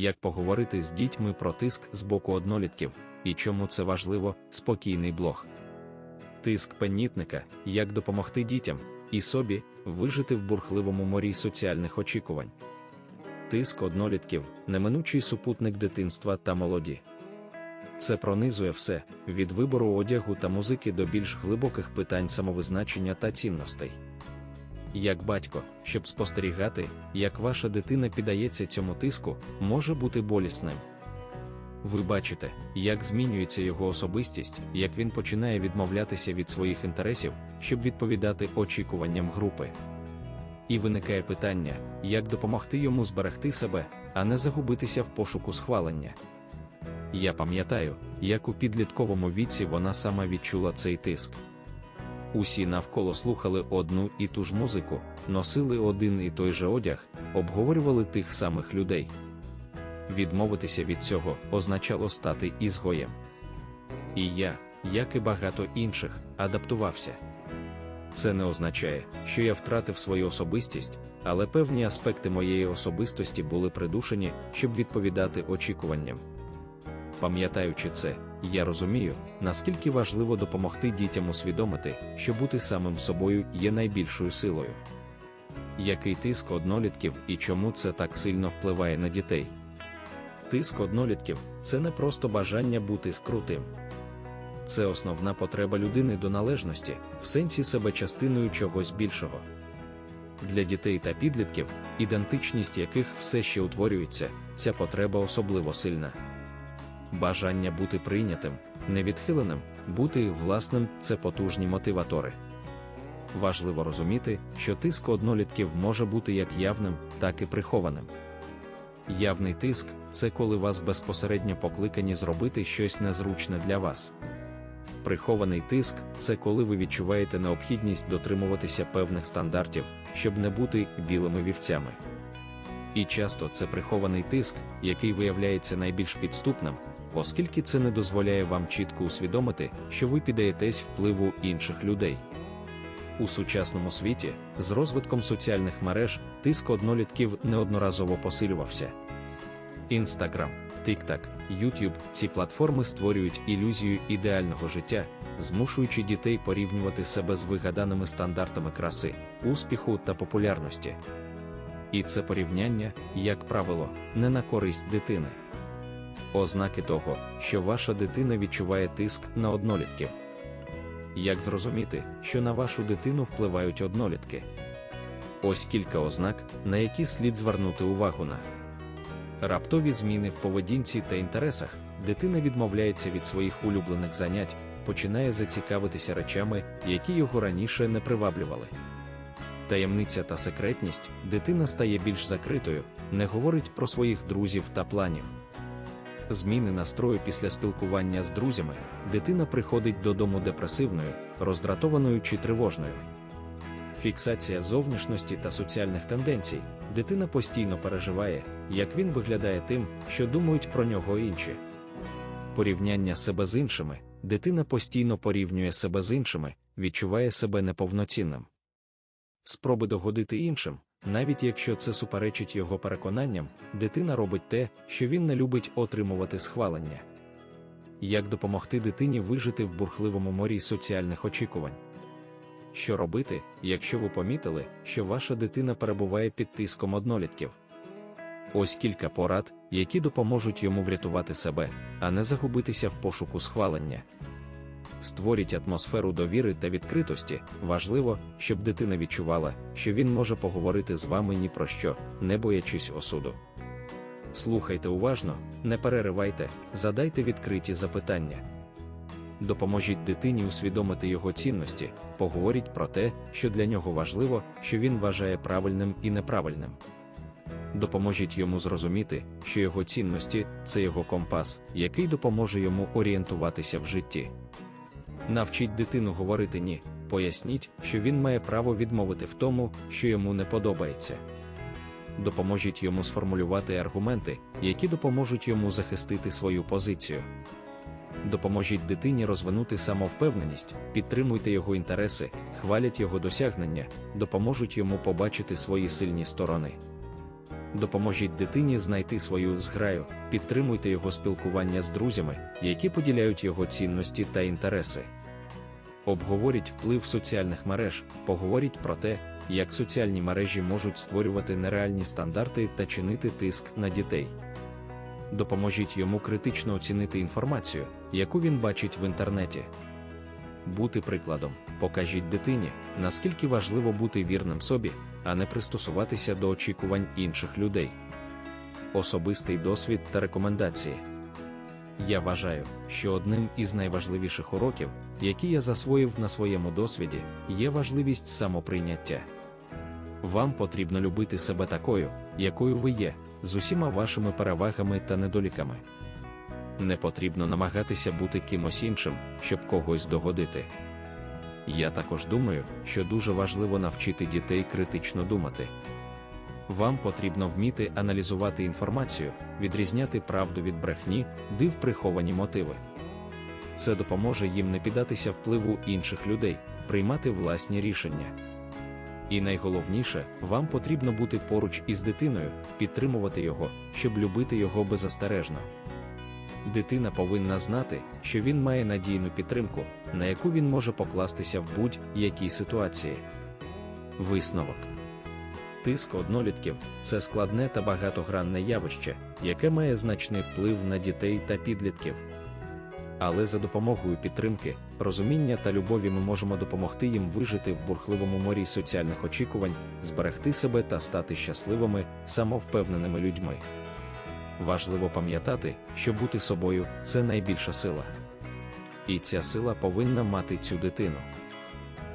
як поговорити з дітьми про тиск з боку однолітків і чому це важливо, спокійний блог. Тиск пенітника, як допомогти дітям і собі вижити в бурхливому морі соціальних очікувань. Тиск однолітків, неминучий супутник дитинства та молоді. Це пронизує все від вибору одягу та музики до більш глибоких питань самовизначення та цінностей. Як батько, щоб спостерігати, як ваша дитина піддається цьому тиску, може бути болісним. Ви бачите, як змінюється його особистість, як він починає відмовлятися від своїх інтересів, щоб відповідати очікуванням групи. І виникає питання, як допомогти йому зберегти себе, а не загубитися в пошуку схвалення. Я пам'ятаю, як у підлітковому віці вона сама відчула цей тиск. Усі навколо слухали одну і ту ж музику, носили один і той же одяг, обговорювали тих самих людей. Відмовитися від цього означало стати ізгоєм. І я, як і багато інших, адаптувався. Це не означає, що я втратив свою особистість, але певні аспекти моєї особистості були придушені, щоб відповідати очікуванням. Пам'ятаючи це, я розумію, наскільки важливо допомогти дітям усвідомити, що бути самим собою є найбільшою силою. Який тиск однолітків і чому це так сильно впливає на дітей? Тиск однолітків це не просто бажання бути крутим. Це основна потреба людини до належності, в сенсі себе частиною чогось більшого. Для дітей та підлітків, ідентичність яких все ще утворюється, ця потреба особливо сильна. Бажання бути прийнятим, невідхиленим, бути власним це потужні мотиватори. Важливо розуміти, що тиск однолітків може бути як явним, так і прихованим. Явний тиск це коли вас безпосередньо покликані зробити щось незручне для вас. Прихований тиск це коли ви відчуваєте необхідність дотримуватися певних стандартів, щоб не бути білими вівцями. І часто це прихований тиск, який виявляється найбільш підступним, оскільки це не дозволяє вам чітко усвідомити, що ви піддаєтесь впливу інших людей. У сучасному світі, з розвитком соціальних мереж, тиск однолітків неодноразово посилювався. Інстаграм, TikTok, YouTube – ці платформи створюють ілюзію ідеального життя, змушуючи дітей порівнювати себе з вигаданими стандартами краси, успіху та популярності. І це порівняння, як правило, не на користь дитини. Ознаки того, що ваша дитина відчуває тиск на однолітків. Як зрозуміти, що на вашу дитину впливають однолітки? Ось кілька ознак, на які слід звернути увагу на раптові зміни в поведінці та інтересах, дитина відмовляється від своїх улюблених занять, починає зацікавитися речами, які його раніше не приваблювали. Таємниця та секретність, дитина стає більш закритою, не говорить про своїх друзів та планів. Зміни настрою після спілкування з друзями, дитина приходить додому депресивною, роздратованою чи тривожною. Фіксація зовнішності та соціальних тенденцій, дитина постійно переживає, як він виглядає тим, що думають про нього інші. Порівняння себе з іншими, дитина постійно порівнює себе з іншими, відчуває себе неповноцінним. Спроби догодити іншим, навіть якщо це суперечить його переконанням, дитина робить те, що він не любить отримувати схвалення. Як допомогти дитині вижити в бурхливому морі соціальних очікувань? Що робити, якщо ви помітили, що ваша дитина перебуває під тиском однолітків? Ось кілька порад, які допоможуть йому врятувати себе, а не загубитися в пошуку схвалення. Створіть атмосферу довіри та відкритості. Важливо, щоб дитина відчувала, що він може поговорити з вами ні про що, не боячись осуду. Слухайте уважно, не переривайте, задайте відкриті запитання. Допоможіть дитині усвідомити його цінності, поговоріть про те, що для нього важливо, що він вважає правильним і неправильним. Допоможіть йому зрозуміти, що його цінності це його компас, який допоможе йому орієнтуватися в житті. Навчіть дитину говорити ні, поясніть, що він має право відмовити в тому, що йому не подобається. Допоможіть йому сформулювати аргументи, які допоможуть йому захистити свою позицію. Допоможіть дитині розвинути самовпевненість, підтримуйте його інтереси, хвалять його досягнення, допоможуть йому побачити свої сильні сторони. Допоможіть дитині знайти свою зграю, підтримуйте його спілкування з друзями, які поділяють його цінності та інтереси. Обговоріть вплив соціальних мереж, поговоріть про те, як соціальні мережі можуть створювати нереальні стандарти та чинити тиск на дітей. Допоможіть йому критично оцінити інформацію, яку він бачить в інтернеті. Бути прикладом, покажіть дитині, наскільки важливо бути вірним собі, а не пристосуватися до очікувань інших людей. Особистий досвід та рекомендації. Я вважаю, що одним із найважливіших уроків, які я засвоїв на своєму досвіді, є важливість самоприйняття. Вам потрібно любити себе такою, якою ви є, з усіма вашими перевагами та недоліками. Не потрібно намагатися бути кимось іншим, щоб когось догодити. Я також думаю, що дуже важливо навчити дітей критично думати. Вам потрібно вміти аналізувати інформацію, відрізняти правду від брехні, див приховані мотиви. Це допоможе їм не піддатися впливу інших людей, приймати власні рішення. І найголовніше, вам потрібно бути поруч із дитиною, підтримувати його, щоб любити його беззастережно. Дитина повинна знати, що він має надійну підтримку, на яку він може покластися в будь-якій ситуації. Висновок Тиск однолітків це складне та багатогранне явище, яке має значний вплив на дітей та підлітків. Але за допомогою підтримки, розуміння та любові ми можемо допомогти їм вижити в бурхливому морі соціальних очікувань, зберегти себе та стати щасливими, самовпевненими людьми. Важливо пам'ятати, що бути собою це найбільша сила. І ця сила повинна мати цю дитину.